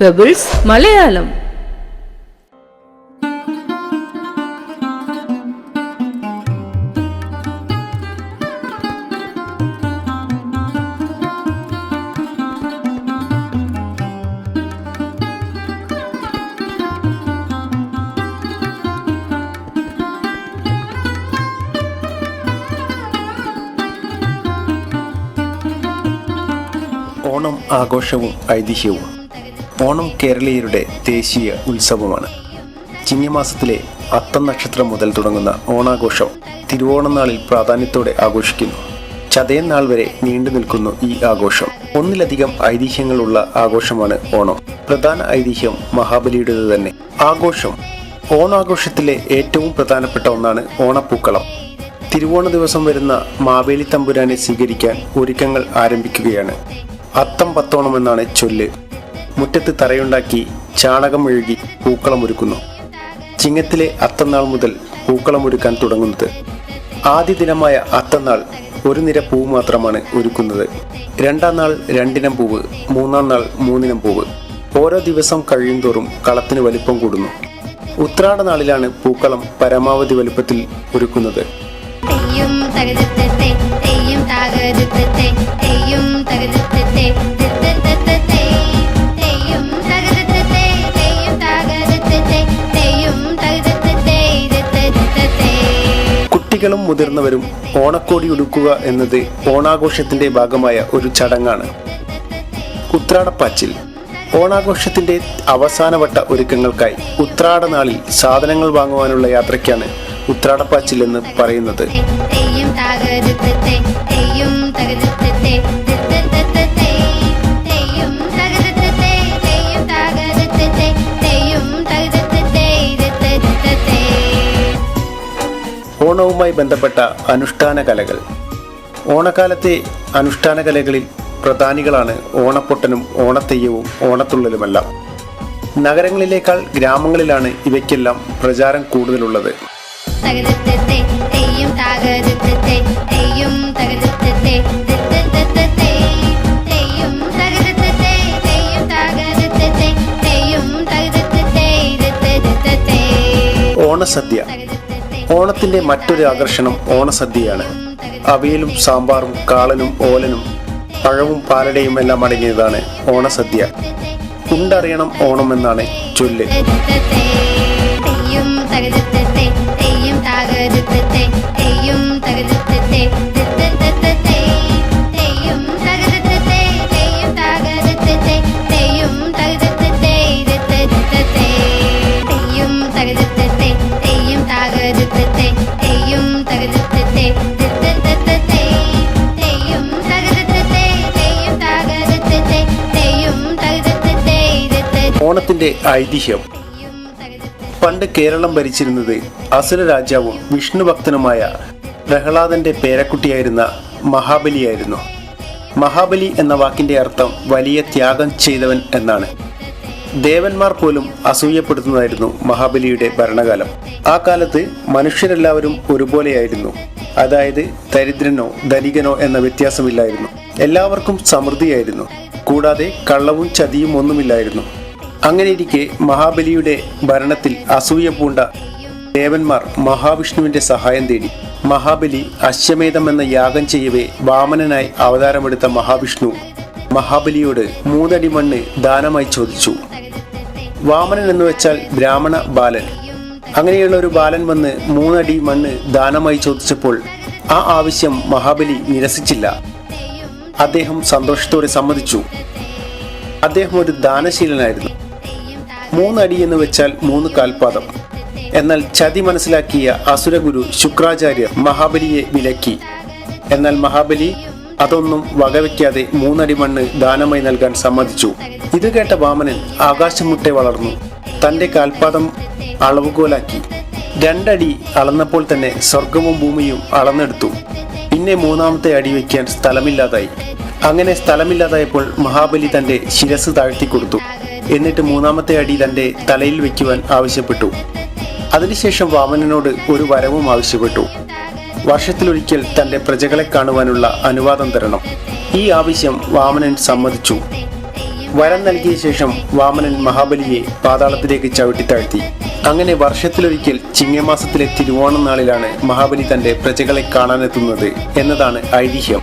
Pebbles Malayalam Onam ആഘോഷവും ഐതിഹ്യവും. ഓണം കേരളീയരുടെ ദേശീയ ഉത്സവമാണ്. ചിങ്ങമാസത്തിലെ അത്തം നക്ഷത്രം മുതൽ തുടങ്ങുന്ന ഓണാഘോഷം തിരുവോണനാളിൽ പ്രാധാന്യത്തോടെ ആഘോഷിക്കുന്നു. ചതയൻ നാൾ വരെ നീണ്ടു നിൽക്കുന്നു ഈ ആഘോഷം. ഒന്നിലധികം ഐതിഹ്യങ്ങളുള്ള ആഘോഷമാണ് ഓണം. പ്രധാന ഐതിഹ്യം മഹാബലിയുടേത് തന്നെ. ആഘോഷം ഓണാഘോഷത്തിലെ ഏറ്റവും പ്രധാനപ്പെട്ട ഒന്നാണ് ഓണപ്പൂക്കളം. തിരുവോണ ദിവസം വരുന്ന മാവേലി തമ്പുരാനെ സ്വീകരിക്കാൻ ഒരുക്കങ്ങൾ ആരംഭിക്കുകയാണ്. അത്തം പത്തോണം എന്നാണ് ചൊല്ല്. മുറ്റത്ത് തറയുണ്ടാക്കി ചാണകം ഒഴുകി പൂക്കളം ഒരുക്കുന്നു. ചിങ്ങത്തിലെ അത്തന്നാൾ മുതൽ പൂക്കളം ഒരുക്കാൻ തുടങ്ങുന്നത്. ആദ്യ ദിനമായ അത്തന്നാൾ ഒരു നിര പൂവ് മാത്രമാണ് ഒരുക്കുന്നത്. രണ്ടാം നാൾ രണ്ടിനം പൂവ് മൂന്നാം നാൾ മൂന്നിനം പൂവ്. ഓരോ ദിവസം കഴിയുന്തോറും കളത്തിന് വലിപ്പം കൂടുന്നു. ഉത്രാട നാളിലാണ് പൂക്കളം പരമാവധി വലുപ്പത്തിൽ ഒരുക്കുന്നത്. തെയ്യും തെയ്യും തെയ്യും കുട്ടികളും മുതിർന്നവരും ഓണക്കോടി ഉടുക്കുക എന്നത് ഓണാഘോഷത്തിന്റെ ഭാഗമായ ഒരു ചടങ്ങാണ്. ഉത്രാടപ്പാച്ചിൽ. ഓണാഘോഷത്തിന്റെ അവസാനവട്ട ഒരുക്കങ്ങൾക്കായി ഉത്രാട നാളിൽ സാധനങ്ങൾ വാങ്ങുവാനുള്ള യാത്രയ്ക്കാണ് ഉത്രാടപ്പാച്ചിൽ എന്ന് പറയുന്നത്. ഓണവുമായി ബന്ധപ്പെട്ട അനുഷ്ഠാന കലകൾ. ഓണക്കാലത്തെ അനുഷ്ഠാന കലകളിൽ പ്രധാനികളാണ് ഓണപ്പൊട്ടനും ഓണത്തെയ്യവും ഓണത്തുള്ളലുമെല്ലാം. നഗരങ്ങളിലേക്കാൾ ഗ്രാമങ്ങളിലാണ് ഇവയ്ക്കെല്ലാം പ്രചാരം കൂടുതലുള്ളത്. ഓണസദ്യ. ഓണത്തിന്റെ മറ്റൊരു ആകർഷണം ഓണസദ്യയാണ്. അവിയലും സാമ്പാറും കാളനും ഓലനും പഴവും പാലടയും എല്ലാം അടങ്ങിയതാണ് ഓണസദ്യ. ഉണ്ടറിയണം ഓണം എന്നാണ് ചൊല്ല്. തെയ്യും ഓണത്തിന്റെ ഐതിഹ്യം. പണ്ട് കേരളം ഭരിച്ചിരുന്നത് അസുര രാജാവും വിഷ്ണു ഭക്തനുമായ പ്രഹ്ലാദന്റെ പേരക്കുട്ടിയായിരുന്ന മഹാബലിയായിരുന്നു. മഹാബലി എന്ന വാക്കിന്റെ അർത്ഥം വലിയ ത്യാഗം ചെയ്തവൻ എന്നാണ്. ദേവന്മാർ പോലും അസൂയപ്പെടുത്തുന്നതായിരുന്നു മഹാബലിയുടെ ഭരണകാലം. ആ കാലത്ത് മനുഷ്യരെല്ലാവരും ഒരുപോലെയായിരുന്നു. അതായത് ദരിദ്രനോ ധനികനോ എന്ന വ്യത്യാസമില്ലായിരുന്നു. എല്ലാവർക്കും സമൃദ്ധിയായിരുന്നു. കൂടാതെ കള്ളവും ചതിയും ഒന്നുമില്ലായിരുന്നു. അങ്ങനെയിരിക്കെ മഹാബലിയുടെ ഭരണത്തിൽ അസൂയ പൂണ്ട ദേവന്മാർ മഹാവിഷ്ണുവിന്റെ സഹായം തേടി. മഹാബലി അശ്വമേധം എന്ന യാഗം ചെയ്യവേ വാമനനായി അവതാരമെടുത്ത മഹാവിഷ്ണു മഹാബലിയോട് മൂന്നടി മണ്ണ് ദാനമായി ചോദിച്ചു. വാമനൻ എന്ന് വെച്ചാൽ ബ്രാഹ്മണ ബാലൻ. അങ്ങനെയുള്ള ഒരു ബാലൻ വന്ന് മൂന്നടി മണ്ണ് ദാനമായി ചോദിച്ചപ്പോൾ ആ ആവശ്യം മഹാബലി നിരസിച്ചില്ല. അദ്ദേഹം സന്തോഷത്തോടെ സമ്മതിച്ചു. അദ്ദേഹം ഒരു ദാനശീലനായിരുന്നു. മൂന്നടി എന്ന് വെച്ചാൽ മൂന്ന് കാൽപാദം. എന്നാൽ ചതി മനസ്സിലാക്കിയ അസുരഗുരു ശുക്രാചാര്യർ മഹാബലിയെ വിലക്കി. എന്നാൽ മഹാബലി അതൊന്നും വകവയ്ക്കാതെ മൂന്നടി മണ്ണ് ദാനമായി നൽകാൻ സമ്മതിച്ചു. ഇത് കേട്ട വാമനൻ ആകാശമുട്ടെ വളർന്നു. തന്റെ കാൽപാദം അളവുകോലാക്കി. രണ്ടടി അളന്നപ്പോൾ തന്നെ സ്വർഗവും ഭൂമിയും അളന്നെടുത്തു. പിന്നെ മൂന്നാമത്തെ അടി വയ്ക്കാൻ സ്ഥലമില്ലാതായി. അങ്ങനെ സ്ഥലമില്ലാതായപ്പോൾ മഹാബലി തന്റെ ശിരസ് താഴ്ത്തി കൊടുത്തു എന്നിട്ട് മൂന്നാമത്തെ അടി തന്റെ തലയിൽ വെക്കുവാൻ ആവശ്യപ്പെട്ടു. അതിനുശേഷം വാമനനോട് ഒരു വരവും ആവശ്യപ്പെട്ടു. വർഷത്തിലൊരിക്കൽ തന്റെ പ്രജകളെ കാണുവാനുള്ള അനുവാദം തരണം. ഈ ആവശ്യം വാമനൻ സമ്മതിച്ചു. വരം നൽകിയ ശേഷം വാമനൻ മഹാബലിയെ പാതാളത്തിലേക്ക് ചവിട്ടിത്താഴ്ത്തി അങ്ങനെ വർഷത്തിലൊരിക്കൽ ചിങ്ങമാസത്തിലെ തിരുവോണം നാളിലാണ് മഹാബലി തന്റെ പ്രജകളെ കാണാനെത്തുന്നത് എന്നതാണ് ഐതിഹ്യം.